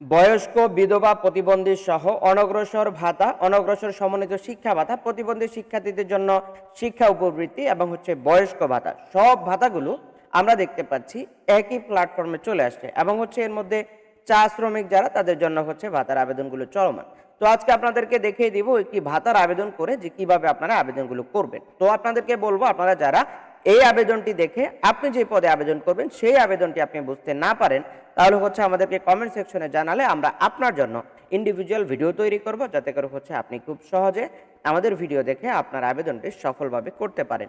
বয়স্ক বিধবা প্রতিবন্ধী সহ অনগ্রসর ভাতা, অনগ্রসর সমন্বিত শিক্ষা ভাতা, প্রতিবন্ধী শিক্ষার্থীদের জন্য শিক্ষা উপবৃত্তি এবং হচ্ছে বয়স্ক ভাতা, সব ভাতাগুলো আমরা দেখতে পাচ্ছি একই প্ল্যাটফর্মে চলে আসছে এবং হচ্ছে এর মধ্যে চা শ্রমিক যারা তাদের জন্য হচ্ছে ভাতার আবেদনগুলো চলমান। তো আজকে আপনাদেরকে দেখিয়ে দিব একটি ভাতার আবেদন করে যে কীভাবে আপনারা আবেদনগুলো করবেন। তো আপনাদেরকে বলব, আপনারা যারা এই আবেদনটি দেখে আপনি যে পদে আবেদন করবেন, সেই আবেদনটি আপনি বুঝতে না পারেন, তাহলে হচ্ছে আমাদেরকে কমেন্ট সেকশনে জানালে আমরা আপনার জন্য ইন্ডিভিজুয়াল ভিডিও তৈরি করব, যাতে করে হচ্ছে আপনি খুব সহজে আমাদের ভিডিও দেখে আপনার আবেদনটি সফলভাবে করতে পারেন।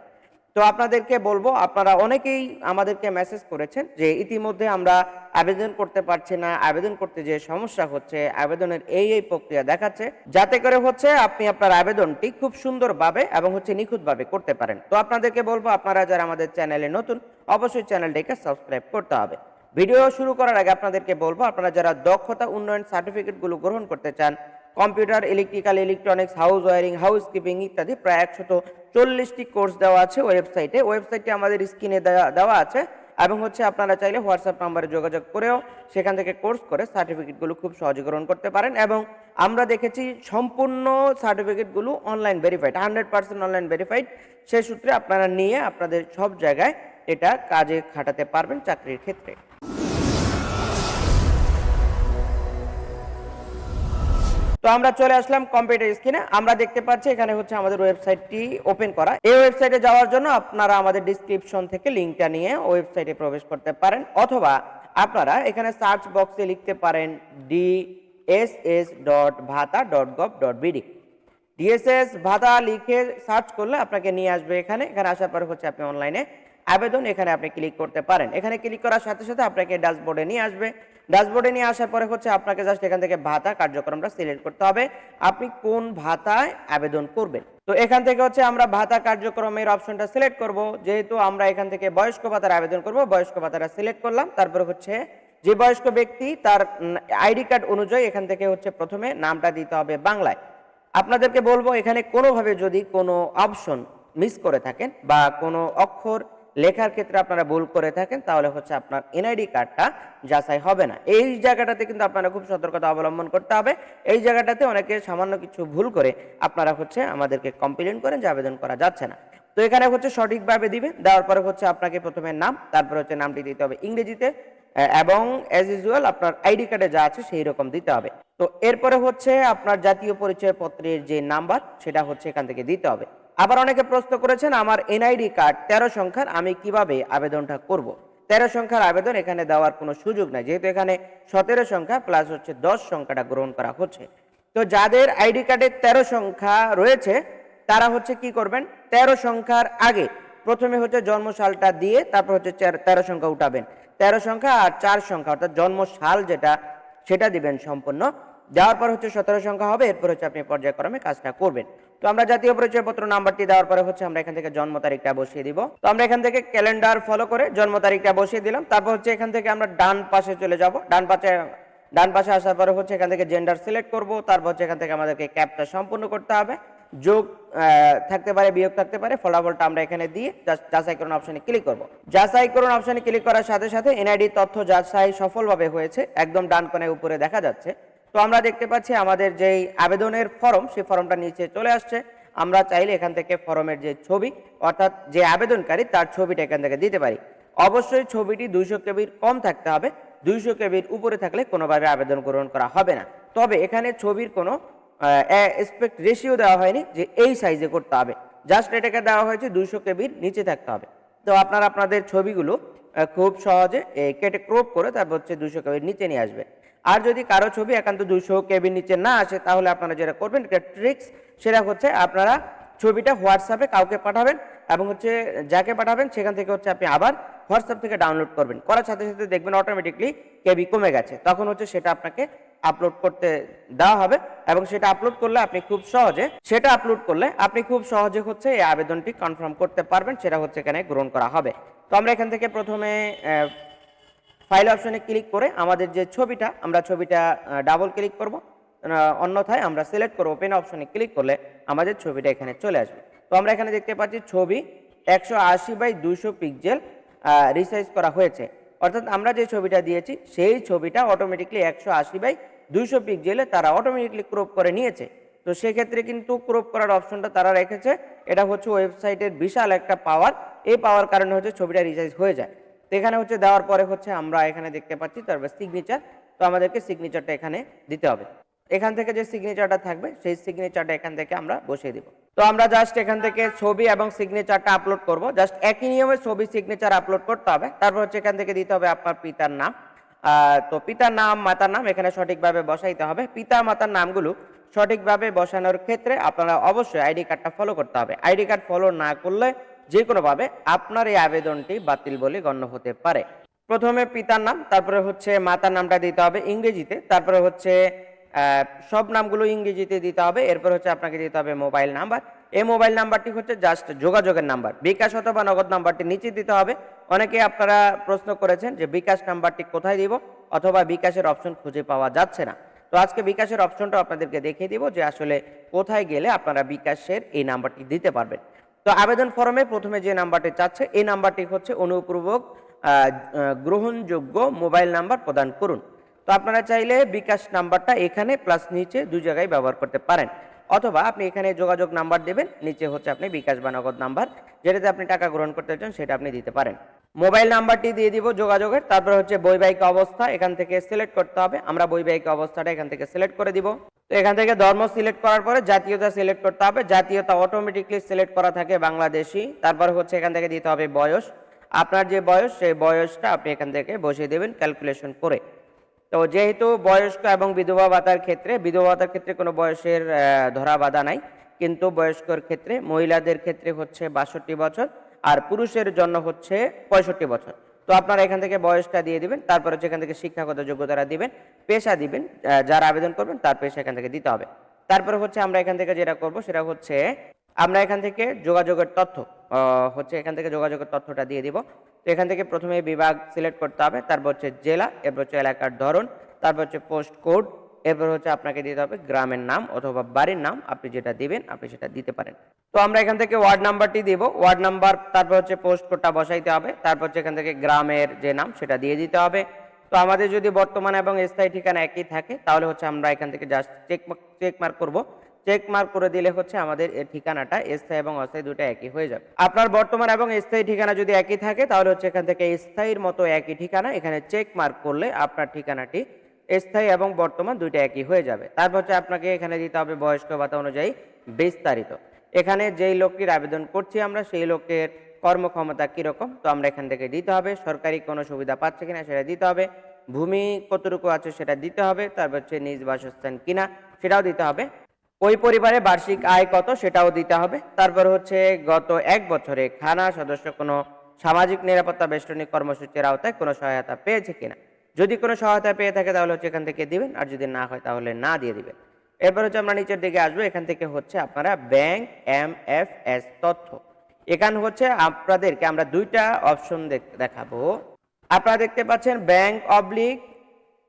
তো আপনাদেরকে বলব, আপনারা অনেকেই আমাদেরকে মেসেজ করেছেন যে ইতিমধ্যে আমরা আবেদন করতে পারছি না, আবেদন করতে যে সমস্যা হচ্ছে, আবেদনের এই এই প্রক্রিয়া দেখাচ্ছে, যাতে করে হচ্ছে আপনি আপনার আবেদনটি খুব সুন্দরভাবে এবং হচ্ছে নিখুঁতভাবে করতে পারেন। তো আপনাদেরকে বলব, আপনারা যারা আমাদের চ্যানেলে নতুন, অবশ্যই চ্যানেলটিকে সাবস্ক্রাইব করতে হবে। ভিডিও শুরু করার আগে আপনাদেরকে বলব, আপনারা যারা দক্ষতা উন্নয়ন সার্টিফিকেটগুলো গ্রহণ করতে চান computer electrical electronics house wiring house keeping ইত্যাদি, প্রায় একশত চল্লিশটি কোর্স দেওয়া আছে ওয়েবসাইটে। ওয়েবসাইটটি আমাদের স্ক্রিনে দেওয়া আছে এবং হচ্ছে আপনারা চাইলে হোয়াটসঅ্যাপ নাম্বারে যোগাযোগ করেও সেখান থেকে কোর্স করে সার্টিফিকেটগুলো খুব সহজে গ্রহণ করতে পারেন এবং আমরা দেখেছি সম্পূর্ণ সার্টিফিকেটগুলো online verified hundred percent online verified সেই সূত্রে আপনারা নিয়ে আপনাদের সব জায়গায় এটা কাজে খাটাতে পারবেন চাকরির ক্ষেত্রে। তো আমরা চলে আসলাম কম্পিউটার স্ক্রিনে আমরা দেখতে পাচ্ছি এখানে হচ্ছে আমাদের ওয়েবসাইটটি ওপেন করা। এই ওয়েবসাইটে যাওয়ার জন্য আপনারা আমাদের ডিসক্রিপশন থেকে লিঙ্কটা নিয়ে ওয়েবসাইটে প্রবেশ করতে পারেন। অথবা আপনারা এখানে সার্চ বক্সে লিখতে পারেন D S S dot bhata dot gov dot BD DSS bhata লিখে সার্চ করলে আপনাকে নিয়ে আসবে এখানে। এখানে আসার পর হচ্ছে আপনি অনলাইনে আবেদন এখানে আপনি ক্লিক করতে পারেন। এখানে ক্লিক করার সাথে সাথে আপনাকে ড্যাশবোর্ডে নিয়ে আসবে। ড্যাশবোর্ডে নিয়ে আসার পরে হচ্ছে আপনাকে জাস্ট এখান থেকে ভাতা কার্যক্রমটা সিলেক্ট করতে হবে। আপনি কোন ভাতায় আবেদন করবেন? তো এখান থেকে হচ্ছে আমরা ভাতা কার্যক্রমের অপশনটা সিলেক্ট করব। যেহেতু আমরা এখান থেকে বয়স্ক ভাতার আবেদন করব, বয়স্ক ভাতাটা সিলেক্ট করলাম। তারপরে হচ্ছে যে বয়স্ক ব্যক্তি তার আইডি কার্ড অনুযায়ী এখান থেকে হচ্ছে প্রথমে নামটা দিতে হবে বাংলায়। আপনাদেরকে বলব এখানে কোনোভাবে যদি কোনো অপশন মিস করে থাকেন বা কোনো অক্ষর লেখার ক্ষেত্রে আপনারা ভুল করে থাকেন, তাহলে হচ্ছে আপনার এনআইডি কার্ডটা যাচাই হবে না। এই জায়গাটাতে কিন্তু আপনারা খুব সতর্কতা অবলম্বন করতে হবে। এই জায়গাটাতে অনেকে সামান্য কিছু ভুল করে আপনারা হচ্ছে আমাদেরকে কমপ্লেন করেন যে আবেদন করা যাচ্ছে না। তো এখানে হচ্ছে সঠিকভাবে দিবেন, দেওয়ার পরে হচ্ছে আপনাকে প্রথমে নাম, তারপরে হচ্ছে নামটি দিতে হবে ইংরেজিতে এবং অ্যাজ ইউজুয়াল আপনার আইডি কার্ডে যা আছে সেই রকম দিতে হবে। তো এরপরে হচ্ছে আপনার জাতীয় পরিচয় পত্রের যে নাম্বার, সেটা হচ্ছে এখান থেকে দিতে হবে। আবার অনেকে প্রশ্ন করেছেন, আমার এনআইডি কার্ড, তেরো সংখ্যার, আমি কীভাবে আবেদনটা করব। তেরো সংখ্যার আবেদন এখানে দেওয়ার কোনো সুযোগ নাই, যেহেতু এখানে সতেরো সংখ্যা প্লাস হচ্ছে দশ সংখ্যাটা গ্রহণ করা হচ্ছে। তো যাদের আইডি কার্ডে তেরো সংখ্যা রয়েছে, তারা হচ্ছে কি করবেন? তেরো সংখ্যার আগে প্রথমে হচ্ছে জন্ম সালটা দিয়ে তারপর হচ্ছে তেরো সংখ্যা উঠাবেন। তেরো সংখ্যা আর চার সংখ্যা, অর্থাৎ জন্ম সাল যেটা, সেটা দিবেন সম্পূর্ণ। দেওয়ার পর হচ্ছে সতেরো সংখ্যা হবে, এরপর হচ্ছে আপনি পর্যায়ক্রমে কাজটা করবেন। তো আমরা জাতীয় পরিচয়পত্র নাম্বারটি দেওয়ার পরে হচ্ছে আমরা এখান থেকে জন্ম তারিখটা বসিয়ে দিব। তো আমরা এখান থেকে ক্যালেন্ডার ফলো করে জন্ম তারিখটা বসিয়ে দিলাম। তারপর হচ্ছে এখান থেকে আমরা ডান পাশে চলে যাব। ডান পাশে ডান পাশে আসার পরে হচ্ছে এখান থেকে জেন্ডার সিলেক্ট করব। তারপর হচ্ছে এখান থেকে আমাদেরকে ক্যাপটা সম্পূর্ণ করতে হবে। যোগ থাকতে পারে, বিয়োগ থাকতে পারে, ফলাফলটা আমরা এখানে দিয়ে just যাচাই করুন অপশনে ক্লিক করব। যাচাই করুন অপশনে ক্লিক করার সাথে সাথে এনআইডি তথ্য যাচাই সফলভাবে হয়েছে। একদম ডান কোণে উপরে দেখা যাচ্ছে। তো আমরা দেখতে পাচ্ছি আমাদের যেই আবেদনের ফর্ম, সেই ফর্মটা নিচে চলে আসছে। আমরা চাইলে এখান থেকে ফর্মের যে ছবি, অর্থাৎ যে আবেদনকারী, তার ছবিটা এখান থেকে দিতে পারি। অবশ্যই ছবিটি দুইশো কেবির কম থাকতে হবে। দুইশো কেবির উপরে থাকলে কোনোভাবে আবেদন গ্রহণ করা হবে না। তবে এখানে ছবির কোনো এসপেক্ট রেশিও দেওয়া হয়নি যে এই সাইজে করতে হবে। জাস্ট এটাকে দেওয়া হয়েছে দুইশো কেবির নিচে থাকতে হবে। তো আপনারা আপনাদের ছবিগুলো খুব সহজে কেটে ক্রপ করে তারপর হচ্ছে দুইশো কেবির নিচে নিয়ে আসবে। আর যদি কারও ছবি একান্ত দুইশো কেবির নিচে না আসে, তাহলে আপনারা যেটা করবেন ট্রিক্স সেটা হচ্ছে আপনারা ছবিটা হোয়াটসঅ্যাপে কাউকে পাঠাবেন এবং হচ্ছে যাকে পাঠাবেন, সেখান থেকে হচ্ছে আপনি আবার হোয়াটসঅ্যাপ থেকে ডাউনলোড করবেন। করার সাথে সাথে দেখবেন অটোমেটিকলি কেবি কমে গেছে। তখন হচ্ছে সেটা আপনাকে আপলোড করতে দেওয়া হবে এবং সেটা আপলোড করলে আপনি খুব সহজে, সেটা আপলোড করলে আপনি খুব সহজে হচ্ছে এই আবেদনটি কনফার্ম করতে পারবেন, সেটা হচ্ছে এখানে গ্রহণ করা হবে। তো আমরা এখান থেকে প্রথমে ফাইল অপশনে ক্লিক করে আমাদের যে ছবিটা, আমরা ছবিটা ডাবল ক্লিক করব। অন্যথায় আমরা সিলেক্ট করব। ওপেন অপশনে ক্লিক করলে আমাদের ছবিটা এখানে চলে আসবে। তো আমরা এখানে দেখতে পাচ্ছি ছবি একশো আশি বাই দুশো পিক্সেল রিসাইজ করা হয়েছে। অর্থাৎ আমরা যে ছবিটা দিয়েছি, সেই ছবিটা অটোমেটিকলি একশো আশি বাই দুইশো পিক্সেলে তারা অটোমেটিকলি ক্রপ করে নিয়েছে। তো সেক্ষেত্রে কিন্তু ক্রপ করার অপশনটা তারা রেখেছে। এটা হচ্ছে ওয়েবসাইটের বিশাল একটা পাওয়ার এই পাওয়ার কারণে হচ্ছে ছবিটা রিচার্জ হয়ে যায়। তো এখানে হচ্ছে দেওয়ার পরে হচ্ছে আমরা এখানে দেখতে পাচ্ছি তারপর সিগনেচার তো আমাদেরকে সিগনেচারটা এখানে দিতে হবে। এখান থেকে যে সিগনেচারটা থাকবে, সেই সিগনেচারটা এখান থেকে আমরা বসিয়ে দিব। তো আমরা জাস্ট এখান থেকে ছবি এবং সিগনেচারটা আপলোড করব। জাস্ট একই নিয়মে ছবি সিগনেচার আপলোড করতে হবে। তারপর হচ্ছে এখান থেকে দিতে হবে আপনার পিতার নাম। তো পিতার নাম, মাতার নাম এখানে সঠিকভাবে বসাইতে হবে। পিতা, মাতার নামগুলো সঠিকভাবে বসানোর ক্ষেত্রে আপনারা অবশ্যই আইডি কার্ডটা ফলো করতে হবে। আইডি কার্ড ফলো না করলে যে কোনোভাবে আপনার এই আবেদনটি বাতিল বলে গণ্য হতে পারে। প্রথমে পিতার নাম, তারপরে হচ্ছে মাতার নামটা দিতে হবে ইংরেজিতে, তারপরে হচ্ছে সব নামগুলো ইংরেজিতে দিতে হবে, এরপর হচ্ছে আপনাকে দিতে হবে মোবাইল নাম্বার। এই মোবাইল নাম্বারটি হচ্ছে জাস্ট যোগাযোগের নাম্বার। বিকাশ অথবা নগদ নাম্বারটি নিচে দিতে হবে। অনেকে আপনারা প্রশ্ন করেছেন যে বিকাশ নাম্বারটি কোথায় দিব অথবা বিকাশের অপশন খুঁজে পাওয়া যাচ্ছে না। তো আজকে বিকাশের অপশনটা আপনাদেরকে দেখিয়ে দিব যে আসলে কোথায় গেলে আপনারা বিকাশের এই নাম্বারটি দিতে পারবেন। তো আবেদন ফর্মে প্রথমে যে নাম্বারটি চাচ্ছে, এই নাম্বারটি হচ্ছে অনুপূর্বক গ্রহণযোগ্য মোবাইল নাম্বার প্রদান করুন। তো আপনারা চাইলে বিকাশ নাম্বারটা এখানে প্লাস নিচে দুই জায়গায় ব্যবহার করতে পারেন। অথবা আপনি এখানে যোগাযোগ নাম্বার দেবেন, নিচে হচ্ছে আপনি বিকাশ বা নগদ নাম্বার, যেটাতে আপনি টাকা গ্রহণ করতে চান সেটা আপনি দিতে পারেন। মোবাইল নাম্বারটি দিয়ে দিব যোগাযোগের, তারপর হচ্ছে বৈবাহিক অবস্থা এখান থেকে সিলেক্ট করতে হবে। আমরা বৈবাহিক অবস্থাটা এখান থেকে সিলেক্ট করে দিব। তো এখান থেকে ধর্ম সিলেক্ট করার পরে জাতীয়তা সিলেক্ট করতে হবে। জাতীয়তা অটোমেটিকলি সিলেক্ট করা থাকে বাংলাদেশি। তারপর হচ্ছে এখান থেকে দিতে হবে বয়স। আপনার যে বয়স, সেই বয়সটা আপনি এখান থেকে বসিয়ে দেবেন ক্যালকুলেশন করে। তো যেহেতু বয়স্ক এবং বিধবা ভাতার ক্ষেত্রে, বিধবা ভাতার ক্ষেত্রে কোনো বয়সের ধরা বাধা নাই। কিন্তু বয়স্কর ক্ষেত্রে, মহিলাদের ক্ষেত্রে হচ্ছে বাষট্টি বছর আর পুরুষের জন্য হচ্ছে পঁয়ষট্টি বছর। তো আপনারা এখান থেকে বয়সটা দিয়ে দিবেন, তারপর হচ্ছে এখান থেকে শিক্ষাগত যোগ্যতাটা দিবেন, পেশা দিবেন যারা আবেদন করবেন তার পেশা এখান থেকে দিতে হবে। তারপরে হচ্ছে আমরা এখান থেকে যেটা করব সেটা হচ্ছে আমরা এখান থেকে যোগাযোগের তথ্য হচ্ছে এখান থেকে যোগাযোগের তথ্যটা দিয়ে দিব। তো এখান থেকে প্রথমে বিভাগ সিলেক্ট করতে হবে, তারপর হচ্ছে জেলা, এরপর হচ্ছে এলাকার ধরন, তারপর হচ্ছে পোস্ট কোড এরপর হচ্ছে আপনাকে দিতে হবে গ্রামের নাম অথবা বাড়ির নাম, আপনি যেটা দিবেন, আপনি সেটা দিতে পারেন। তো আমরা এখান থেকে ওয়ার্ড নাম্বারটি দিব। ওয়ার্ড নাম্বার, তারপর হচ্ছে পোস্ট কোডটা বসাইতে হবে। তারপর হচ্ছে এখান থেকে গ্রামের যে নাম, সেটা দিয়ে দিতে হবে। তো আমাদের যদি বর্তমান এবং স্থায়ী ঠিকানা একই থাকে, তাহলে হচ্ছে আমরা এখান থেকে জাস্ট চেক চেক মার্ক করব। চেক মার্ক করে দিলে হচ্ছে আমাদের এই ঠিকানাটা স্থায়ী এবং অস্থায়ী দুটো একই হয়ে যাবে। আপনার বর্তমান এবং স্থায়ী ঠিকানা যদি একই থাকে, তাহলে হচ্ছে এখান থেকে স্থায়ীর মতো একই ঠিকানা, এখানে চেক মার্ক করলে আপনার ঠিকানাটি স্থায়ী এবং বর্তমান দুইটা একই হয়ে যাবে। তারপর হচ্ছে আপনাকে এখানে দিতে হবে বয়স্ক ভাতা অনুযায়ী বিস্তারিত। এখানে যেই লোকটির আবেদন করছি আমরা, সেই লোকের কর্মক্ষমতা কীরকম, তো আমরা এখান থেকে দিতে হবে। সরকারি কোনো সুবিধা পাচ্ছে কিনা সেটা দিতে হবে। ভূমি কতটুকু আছে সেটা দিতে হবে। তারপর হচ্ছে নিজ বাসস্থান কিনা সেটাও দিতে হবে। ওই পরিবারে বার্ষিক আয় কত সেটাও দিতে হবে। তারপর হচ্ছে গত এক বছরে খানা সদস্য কোনো সামাজিক নিরাপত্তা বেষ্টনী কর্মসূচির আওতায় কোনো সহায়তা পেয়েছে কিনা। যদি কোনো সহায়তা পেয়ে থাকে তাহলে হচ্ছে এখান থেকে দিবেন, আর যদি না হয় তাহলে না দিয়ে দিবেন। এরপর হচ্ছে আমরা নিচের দিকে আসব, এখান থেকে হচ্ছে আপনারা ব্যাংক এম এফ এস তথ্য। এখানে হচ্ছে আপনাদেরকে আমরা দুইটা অপশন দেখাবো। আপনারা দেখতে পাচ্ছেন bank oblique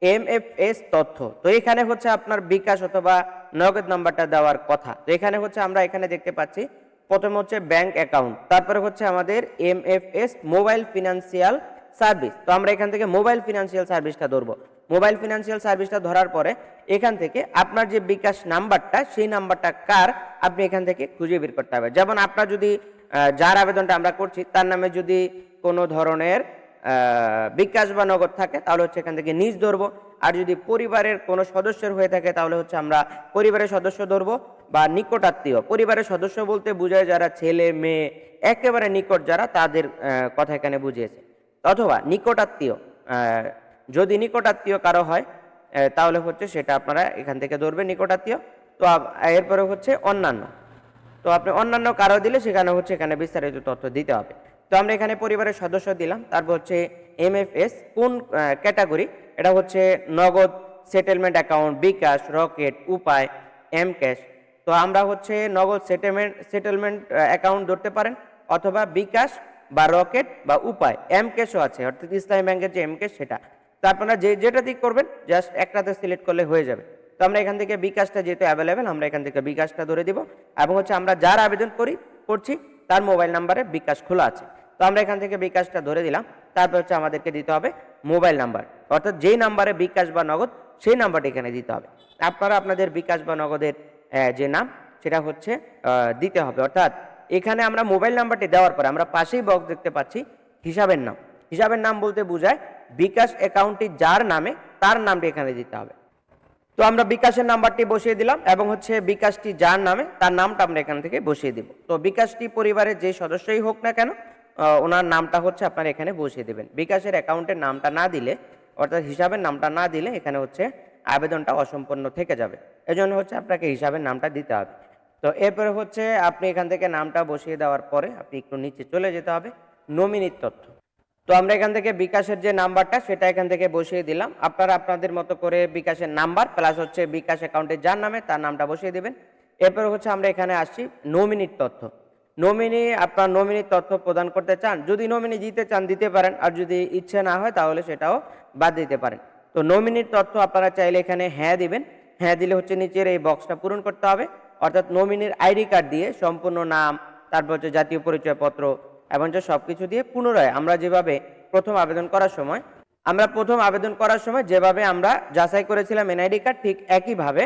M F S তথ্য। তো এখানে হচ্ছে আপনার বিকাশ অথবা নগদ নাম্বারটা দেওয়ার কথা। তো এখানে হচ্ছে আমরা এখানে দেখতে পাচ্ছি, প্রথম হচ্ছে ব্যাংক অ্যাকাউন্ট, তারপরে হচ্ছে আমাদের M F S mobile financial service. তো আমরা এখান থেকে মোবাইল ফিনান্সিয়াল সার্ভিসটা ধরবো। মোবাইল ফিনান্সিয়াল সার্ভিসটা ধরার পরে এখান থেকে আপনার যে বিকাশ নাম্বারটা, সেই নাম্বারটা কার আপনি এখান থেকে খুঁজে বের করতে হবে। যেমন আপনার যদি যার আবেদনটা আমরা করছি, তার নামে যদি কোনো ধরনের বিকাশ বা নগদ থাকে, তাহলে হচ্ছে এখান থেকে নিজ ধরবো। আর যদি পরিবারের কোনো সদস্যের হয়ে থাকে, তাহলে হচ্ছে আমরা পরিবারের সদস্য ধরবো বা নিকটাত্মীয়। পরিবারের সদস্য বলতে বোঝায় যারা ছেলে, মেয়ে, একেবারে নিকট যারা, তাদের কথা এখানে বুঝিয়েছে। অথবা নিকটাত্মীয় যদি নিকটাত্মীয় কারও হয় তাহলে হচ্ছে সেটা আপনারা এখান থেকে ধরবেন নিকটাত্মীয়। তো এরপরে হচ্ছে অন্যান্য। তো আপনি অন্যান্য কারও দিলে সেখানে হচ্ছে এখানে বিস্তারিত তথ্য দিতে হবে। তো আমরা এখানে পরিবারের সদস্য দিলাম, তারপর হচ্ছে এমএফএস কোন ক্যাটাগরি? এটা হচ্ছে Nagad settlement account bKash rocket Upay M cash তো আমরা হচ্ছে নগদ সেটেলমেন্ট সেটেলমেন্ট অ্যাকাউন্ট ধরতে পারেন, অথবা বিকাশ বা রকেট বা উপায়, এম ক্যাশও আছে, অর্থাৎ ইসলামী ব্যাংকের যে এম ক্যাশ সেটা। তো আপনারা যে, যেটা দিক করবেন জাস্ট একটাতে সিলেক্ট করলে হয়ে যাবে। তো আমরা এখান থেকে বিকাশটা যেহেতু অ্যাভেলেবেল আমরা এখান থেকে বিকাশটা ধরে দিব। এবং হচ্ছে আমরা যার আবেদন করি, করছি, তার মোবাইল নাম্বারে বিকাশ খোলা আছে। তো আমরা এখান থেকে বিকাশটা ধরে দিলাম, তারপর হচ্ছে আমাদেরকে দিতে হবে মোবাইল নাম্বার অর্থাৎ যেই নাম্বারে বিকাশ বা নগদ, সেই নাম্বারটা এখানে দিতে হবে। আপনারা আপনাদের বিকাশ বা নগদের যে নাম, সেটা হচ্ছে দিতে হবে। অর্থাৎ এখানে আমরা মোবাইল নাম্বারটি দেওয়ার পরে আমরা পাশেই বক্স দেখতে পাচ্ছি হিসাবের নাম। হিসাবের নাম বলতে বোঝায় বিকাশ অ্যাকাউন্টটি যার নামে তার নামটি এখানে দিতে হবে। তো আমরা বিকাশের নাম্বারটি বসিয়ে দিলাম এবং হচ্ছে বিকাশটি যার নামে তার নামটা আমরা এখান থেকে বসিয়ে দিব। তো বিকাশটি পরিবারের যে সদস্যই হোক না কেন ওনার নামটা হচ্ছে আপনার এখানে বসিয়ে দেবেন। বিকাশের অ্যাকাউন্টের নামটা না দিলে, অর্থাৎ হিসাবের নামটা না দিলে এখানে হচ্ছে আবেদনটা অসম্পূর্ণ থেকে যাবে। এজন্য হচ্ছে আপনাকে হিসাবের নামটা দিতে হবে। তো এরপরে হচ্ছে আপনি এখান থেকে নামটা বসিয়ে দেওয়ার পরে আপনি একটু নিচে চলে যেতে হবে, নমিনির তথ্য। তো আমরা এখান থেকে বিকাশের যে নাম্বারটা, সেটা এখান থেকে বসিয়ে দিলাম। আপনারা আপনাদের মতো করে বিকাশের নাম্বার, প্লাস হচ্ছে বিকাশ অ্যাকাউন্টে যার নামে, তার নামটা বসিয়ে দেবেন। এরপরে হচ্ছে আমরা এখানে আসছি নমিনির তথ্য। নমিনি, আপনার নমিনির তথ্য প্রদান করতে চান, যদি নমিনি দিতে চান, দিতে পারেন, আর যদি ইচ্ছে না হয়, তাহলে সেটাও বাদ দিতে পারেন। তো নমিনির তথ্য আপনারা চাইলে এখানে হ্যাঁ দিবেন। হ্যাঁ দিলে হচ্ছে নিচের এই বক্সটা পূরণ করতে হবে। অর্থাৎ নমিনির আইডি কার্ড দিয়ে সম্পূর্ণ নাম, তারপর হচ্ছে জাতীয় পরিচয়পত্র এবং যে সব কিছু দিয়ে পুনরায় আমরা যেভাবে প্রথম আবেদন করার সময়, আমরা প্রথম আবেদন করার সময় যেভাবে আমরা যাচাই করেছিলাম এনআইডি কার্ড, ঠিক একইভাবে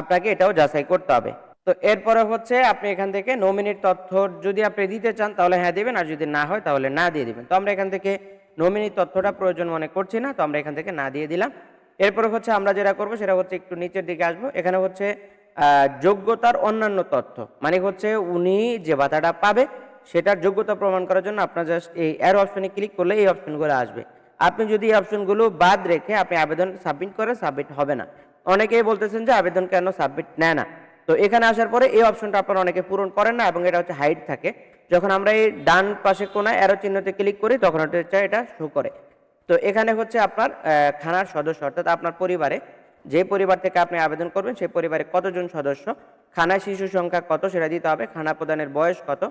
আপনাকে এটাও যাচাই করতে হবে। তো এরপরে হচ্ছে আপনি এখান থেকে নমিনির তথ্য যদি আপনি দিতে চান তাহলে হ্যাঁ দিবেন, আর যদি না হয় তাহলে না দিয়ে দিবেন। তো আমরা এখান থেকে নমিনির তথ্যটা প্রয়োজন মনে করছি না, তো আমরা এখান থেকে না দিয়ে দিলাম। এরপরে হচ্ছে আমরা যেটা করব সেটা হচ্ছে একটু নিচের দিকে আসব। এখানে হচ্ছে যোগ্যতার অন্যান্য তথ্য। মানে হচ্ছে উনি যে ভাতাটা পাবে, সেটার যোগ্যতা প্রমাণ করার জন্য আপনার জাস্ট এই অ্যারো অপশনে ক্লিক করলে এই অপশনগুলো আসবে। আপনি যদি এই অপশনগুলো বাদ রেখে আপনি আবেদন সাবমিট করে সাবমিট হবে না। অনেকেই বলতেছেন যে আবেদন কেন সাবমিট নেয় না। তো এখানে আসার পরে এই অপশনটা আপনারা অনেকে পূরণ করেন না এবং এটা হচ্ছে হাইট থাকে। যখন আমরা এই ডান পাশে কোনায় অ্যারো চিহ্নতে ক্লিক করি, তখন হচ্ছে এটা শো করে। তো এখানে হচ্ছে আপনার খানার সদস্য, অর্থাৎ আপনার পরিবারে যে পরিবার থেকে আপনি আবেদন করবেন, সেই পরিবারে কতজন সদস্য, খানা শিশু সংখ্যা কত সেটা দিতে হবে, খানা প্রদানের বয়স কত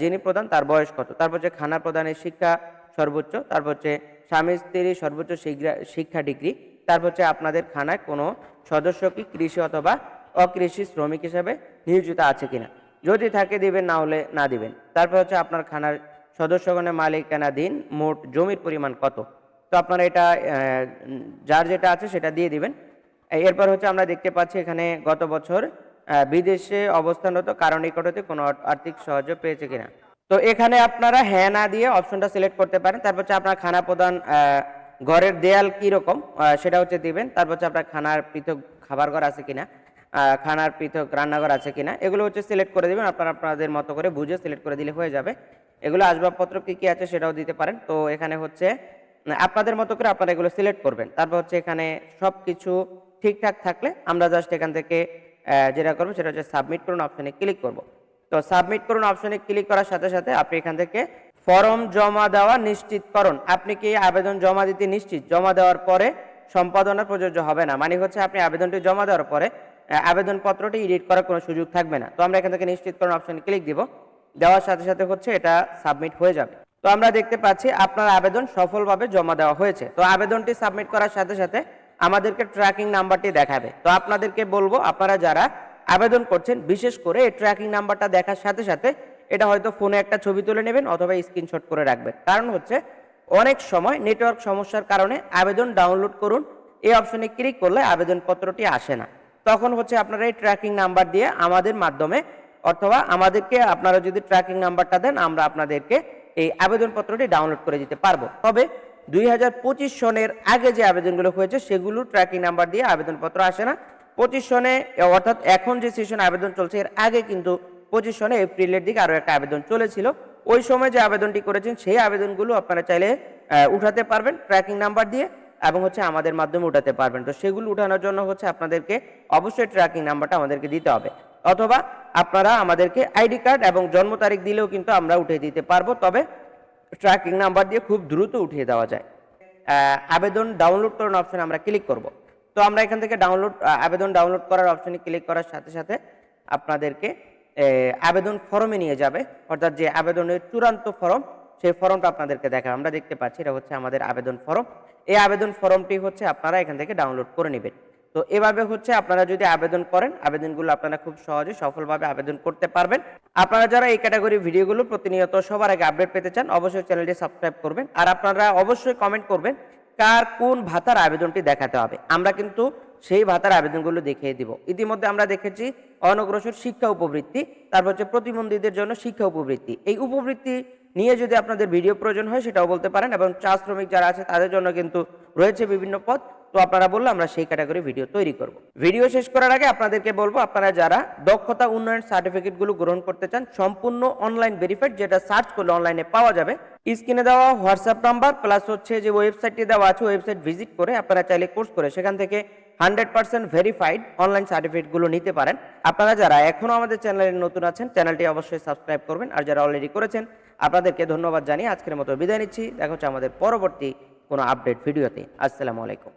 যিনি প্রদান তার বয়স কত, তারপর হচ্ছে খানা প্রদানের শিক্ষা সর্বোচ্চ, তারপর হচ্ছে স্বামী, স্ত্রী সর্বোচ্চ শিক্ষা ডিগ্রি, তারপর হচ্ছে আপনাদের খানায় কোনো সদস্য কি কৃষি অথবা অকৃষি শ্রমিক হিসাবে নিয়োজিত আছে কিনা। যদি থাকে দিবেন, না হলে না দিবেন। তারপর হচ্ছে আপনার খানার সদস্যগণের মালিকানা দিন, মোট জমির পরিমাণ কত। তো আপনারা এটা যার যেটা আছে সেটা দিয়ে দিবেন। এরপর হচ্ছে আমরা দেখতে পাচ্ছি এখানে গত বছর বিদেশে অবস্থানরত কারণ নিকটতে কোনো আর্থিক সাহায্য পেয়েছে কিনা। তো এখানে আপনারা হ্যাঁ না দিয়ে অপশনটা সিলেক্ট করতে পারেন। তারপর হচ্ছে আপনার খানা প্রদান ঘরের দেয়াল কি রকম আহ, সেটা হচ্ছে দিবেন। তারপর হচ্ছে আপনার খানার পৃথক খাবার ঘর আছে কিনা খানার পৃথক রান্নাঘর আছে কিনা এগুলো হচ্ছে সিলেক্ট করে দেবেন। আপনারা আপনাদের মতো করে বুঝে সিলেক্ট করে দিলে হয়ে যাবে। এগুলো আসবাবপত্র কী কী আছে সেটাও দিতে পারেন। তো এখানে হচ্ছে আপনাদের মতো করে আপনারা এগুলো সিলেক্ট করবেন। তারপর হচ্ছে এখানে সব কিছু ঠিকঠাক থাকলে আমরা জাস্ট এখান থেকে যেটা করব সেটা হচ্ছে সাবমিট করুন অপশনে ক্লিক করব। তো সাবমিট করুন অপশনে ক্লিক করার সাথে সাথে আপনি এখান থেকে ফর্ম জমা দেওয়া নিশ্চিত করুন। আপনি কি আবেদন জমা দিতে নিশ্চিত? জমা দেওয়ার পরে সম্পাদনা প্রযোজ্য হবে না। মানে হচ্ছে আপনি আবেদনটি জমা দেওয়ার পরে আবেদনপত্রটি এডিট করার কোনো সুযোগ থাকবে না। তো আমরা এখান থেকে নিশ্চিত করুন অপশনে ক্লিক দিব। দেওয়ার সাথে সাথে হচ্ছে এটা সাবমিট হয়ে যাবে। তো আমরা দেখতে পাচ্ছি আপনার আবেদন সফলভাবে জমা দেওয়া হয়েছে। তো আবেদনটি সাবমিট করার সাথে সাথে আমাদেরকে ট্র্যাকিং নাম্বারটি দেখাবে। তো আপনাদেরকে বলব, আপনারা যারা আবেদন করছেন, বিশেষ করে এই ট্র্যাকিং নাম্বারটা দেখার সাথে সাথে এটা হয়তো ফোনে একটা ছবি তুলে নেবেন অথবা স্ক্রিনশট করে রাখবেন। কারণ হচ্ছে, অনেক সময় নেটওয়ার্ক সমস্যার কারণে আবেদন ডাউনলোড করুন, এই অপশনে ক্লিক করলে আবেদনপত্রটি আসে না। তখন হচ্ছে আপনারা এই ট্র্যাকিং নাম্বার দিয়ে আমাদের মাধ্যমে অথবা আমাদেরকে আপনারা যদি ট্র্যাকিং নাম্বারটা দেন, আমরা আপনাদেরকে এই আবেদনপত্রটি ডাউনলোড করে দিতে পারব। তবে দুই হাজার পঁচিশ সনের আগে যে আবেদনগুলো হয়েছে সেগুলো ট্র্যাকিং নাম্বার দিয়ে আবেদনপত্র আসে না। পঁচিশ সনে অর্থাৎ এখন যে সেশন আবেদন চলছে, এর আগে কিন্তু পঁচিশ সনে এপ্রিলের দিকে আরও একটা আবেদন চলেছিল। ওই সময় যে আবেদনটি করেছেন, সেই আবেদনগুলো আপনারা চাইলে উঠাতে পারবেন ট্র্যাকিং নাম্বার দিয়ে এবং হচ্ছে আমাদের মাধ্যমে উঠাতে পারবেন। তো সেগুলো উঠানোর জন্য হচ্ছে আপনাদেরকে অবশ্যই ট্র্যাকিং নাম্বারটা আমাদেরকে দিতে হবে। অথবা আপনারা আমাদেরকে আইডি কার্ড এবং জন্ম তারিখ দিলেও কিন্তু আমরা উঠিয়ে দিতে পারব। তবে ট্র্যাকিং নাম্বার দিয়ে খুব দ্রুত উঠিয়ে দেওয়া যায়। আবেদন ডাউনলোড করার অপশনে আমরা ক্লিক করব। তো আমরা এখান থেকে ডাউনলোড আবেদন ডাউনলোড করার অপশনে ক্লিক করার সাথে সাথে আপনাদেরকে আবেদন ফর্মে নিয়ে যাবে। অর্থাৎ যে আবেদনের চূড়ান্ত ফর্ম সেই ফর্মটা আপনাদেরকে দেখাবে। আমরা দেখতে পাচ্ছি এটা হচ্ছে আমাদের আবেদন ফর্ম এই আবেদন ফর্মটি হচ্ছে আপনারা এখান থেকে ডাউনলোড করে নেবেন। তো এভাবে হচ্ছে আপনারা যদি আবেদন করেন, আবেদনগুলো আপনারা খুব সহজে সফলভাবে আবেদন করতে পারবেন। আপনারা যারা এই ক্যাটাগরি ভিডিওগুলো প্রতিনিয়ত সবার আগে আপডেট পেতে চান, অবশ্যই চ্যানেলটি সাবস্ক্রাইব করবেন। আর আপনারা অবশ্যই কমেন্ট করবেন, কার কোন ভাতার আবেদনটি দেখাতে হবে। আমরা কিন্তু সেই ভাতার আবেদনগুলো দেখিয়ে দিব। ইতিমধ্যে আমরা দেখেছি অনগ্রসর শিক্ষা উপবৃত্তি, তারপর হচ্ছে প্রতিবন্ধীদের জন্য শিক্ষা উপবৃত্তি। এই উপবৃত্তি নিয়ে যদি আপনাদের ভিডিও প্রয়োজন হয়, সেটাও বলতে পারেন এবং চা শ্রমিক যারা আছে, তাদের জন্য কিন্তু রয়েছে বিভিন্ন পদ তো আপনারা বললে, আমরা সেই ক্যাটাগরি ভিডিও তৈরি করব। ভিডিও শেষ করার আগে আপনাদেরকে বলব, আপনারা যারা দক্ষতা উন্নয়ন সার্টিফিকেটগুলো গ্রহণ করতে চান, সম্পূর্ণ অনলাইন ভেরিফাইড যেটা সার্চ করলে অনলাইনে পাওয়া যাবে। স্ক্রিনে দেওয়া হোয়াটসঅ্যাপ নাম্বার প্লাস হচ্ছে যে ওয়েবসাইটটি দেওয়া আছে ওয়েবসাইট ভিজিট করে আপনারা চাইলে কোর্স করে সেখান থেকে হান্ড্রেড পার্সেন্ট ভেরিফাইড অনলাইন সার্টিফিকেটগুলো নিতে পারেন। আপনারা যারা এখনও আমাদের চ্যানেলে নতুন আছেন চ্যানেলটি অবশ্যই সাবস্ক্রাইব করবেন। আর যারা অলরেডি করেছেন, আপনাদেরকে ধন্যবাদ জানিয়ে আজকের মতো বিদায় নিচ্ছি। দেখা হচ্ছে আমাদের পরবর্তী কোনো আপডেট ভিডিওতে আসসালামু আলাইকুম।